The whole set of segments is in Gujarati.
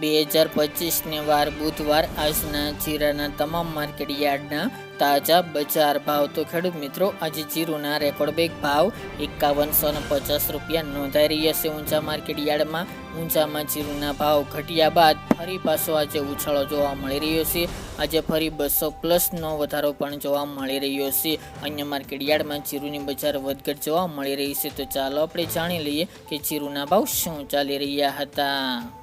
બે હજાર પચીસને વાર બુધવાર આજના જીરાના તમામ માર્કેટ યાર્ડના તાજા બજાર ભાવ તો ખેડૂત મિત્રો આજે જીરુના રેકોર્ડ બેગ ભાવ એકાવનસો ને પચાસ રૂપિયા નોંધાઈ રહ્યા છે. ઊંચા માર્કેટ યાર્ડમાં ઊંચામાં જીરુના ભાવ ઘટ્યા બાદ ફરી પાછો આજે ઉછાળો જોવા મળી રહ્યો છે. આજે ફરી બસો પ્લસનો વધારો પણ જોવા મળી રહ્યો છે. અન્ય માર્કેટ યાર્ડમાં જીરુની બજાર વધઘટ જોવા મળી રહી છે. તો ચાલો આપણે જાણી લઈએ કે જીરુના ભાવ શું ચાલી રહ્યા હતા.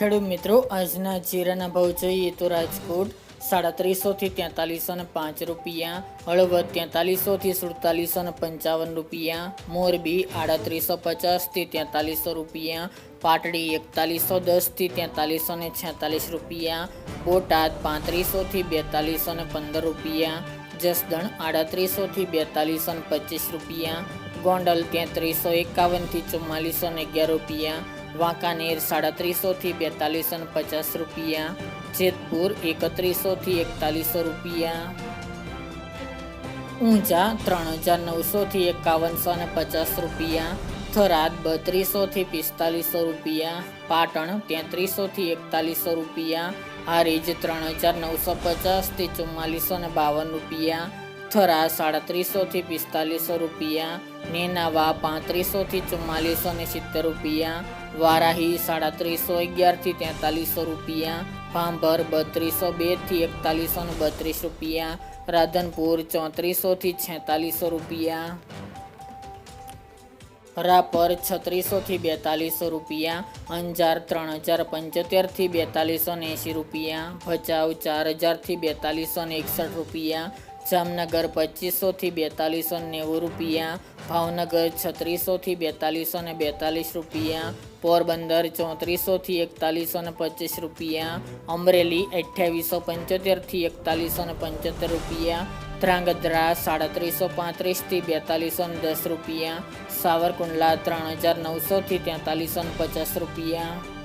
ખેડૂત મિત્રો, આજના જીરાના ભાવ જોઈએ તો રાજકોટ સાડત્રીસો થી તેતાલીસો ને પાંચ રૂપિયા, હળવદ તેતાલીસોથી સુડતાલીસો ને પંચાવન રૂપિયા, મોરબી આડત્રીસો પચાસથી તેતાલીસો રૂપિયા, પાટડી એકતાલીસો દસથી તેતાલીસો ને છેતાલીસ રૂપિયા, બોટાદ પાંત્રીસોથી બેતાલીસો ને પંદર રૂપિયા, જસદણ આડત્રીસોથી બેતાલીસો ને પચીસ રૂપિયા, ગોંડલ તેત્રીસો એકાવનથી ચુમ્માલીસો ને અગિયાર રૂપિયા વાંકાનેર સાડત્રીસો થી બેતાલીસો પચાસ રૂપિયા, જેતપુર એકત્રીસો થી એકતાલીસો રૂપિયા, ઊંઝા ત્રણ હજાર નવસો થી એકાવનસો ને પચાસ રૂપિયા, થરાદ બત્રીસો થી પિસ્તાલીસો રૂપિયા, પાટણ તેત્રીસો થી એકતાલીસો રૂપિયા, હારીજ ત્રણ હજાર નવસો પચાસથી ચુમ્માલીસો ને બાવન રૂપિયા થરા સાડત્રીસો થી પિસ્તાલીસો રૂપિયા નેનાવા પાંત્રીસો થી ચુમ્માલીસો ને સિત્તેર રૂપિયા, વારાહી સાડત્રીસો અગિયારથી તેતાલીસો રૂપિયા પાંભર બત્રીસો બેથી એકતાલીસો ને બત્રીસ રૂપિયા, રાધનપુર ચોત્રીસો થી છેતાલીસો રૂપિયા, રાપર છત્રીસો થી બેતાલીસો રૂપિયા, અંજાર ત્રણ હજાર પંચોતેરથી બેતાલીસો એંશી રૂપિયા, ભચાઉ ચાર હજારથી બેતાલીસો એકસઠ રૂપિયા જામનગર પચીસો થી બેતાલીસો નેવું રૂપિયા, ભાવનગર છત્રીસો થી બેતાલીસો ને બેતાલીસ રૂપિયા, પોરબંદર ચોત્રીસો થી એકતાલીસો ને પચીસ રૂપિયા, અમરેલી અઠ્યાવીસો પંચોતેરથી એકતાલીસો ને પંચોતેર રૂપિયા, ધ્રાંગધ્રા સાડત્રીસો પાંત્રીસથી બેતાલીસો ને દસ રૂપિયા, સાવરકુંડલા ત્રણ હજાર નવસો થી તેતાલીસો ને પચાસ રૂપિયા.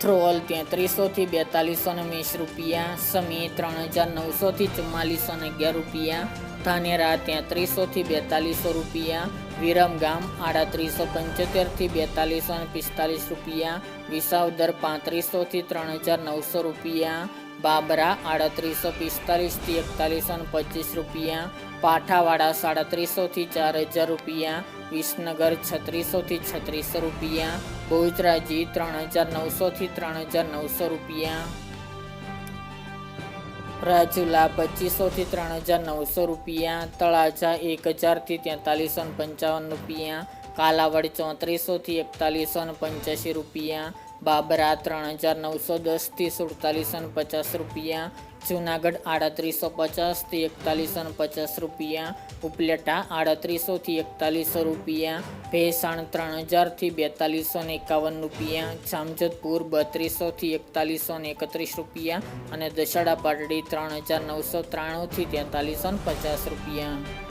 થ્રોલ તેત્રીસોથી બેતાલીસો ને વીસ રૂપિયા, સમી ત્રણ હજાર નવસોથી ચુમ્માલીસો ને અગિયાર રૂપિયા, ધાનેરા તેત્રીસોથી બેતાલીસો રૂપિયા વિરમગામ આડત્રીસો પંચોતેરથી બેતાલીસો ને પિસ્તાલીસ રૂપિયા, વિસાવદર પાંત્રીસોથી ત્રણ હજાર નવસો રૂપિયા બાબરા આડત્રીસો પિસ્તાલીસથી એકતાલીસો ને પચીસ રૂપિયા. પાઠાવાડા સાડત્રીસોથી ચાર હજાર રૂપિયા. વિસનગર છત્રીસોથી છત્રીસો રૂપિયા. બહુચરાજી ત્રણ હજાર નવસોથી ત્રણ હજાર નવસો રૂપિયા. રાજુલા પચીસોથી ત્રણ હજાર નવસો રૂપિયા. તળાજા એક હજારથી તેતાલીસો ને પંચાવન રૂપિયા. કાલાવડ ચોત્રીસોથી એકતાલીસો ને પંચ્યાસી રૂપિયા. બાબરા ત્રણ હજાર નવસો દસથી સુડતાલીસ અને પચાસ રૂપિયા, જુનાગઢ આડત્રીસો પચાસથી એકતાલીસ અને પચાસ રૂપિયા, ઉપલેટા આડત્રીસોથી એકતાલીસો રૂપિયા, ભેસાણ ત્રણ હજારથી બેતાલીસો ને એકાવન રૂપિયા જામજતપુર બત્રીસોથી એકતાલીસો ને એકત્રીસ રૂપિયા અને દશાડા પાટડી ત્રણ હજાર નવસો ત્રાણુંથી તેતાલીસો ને પચાસ રૂપિયા.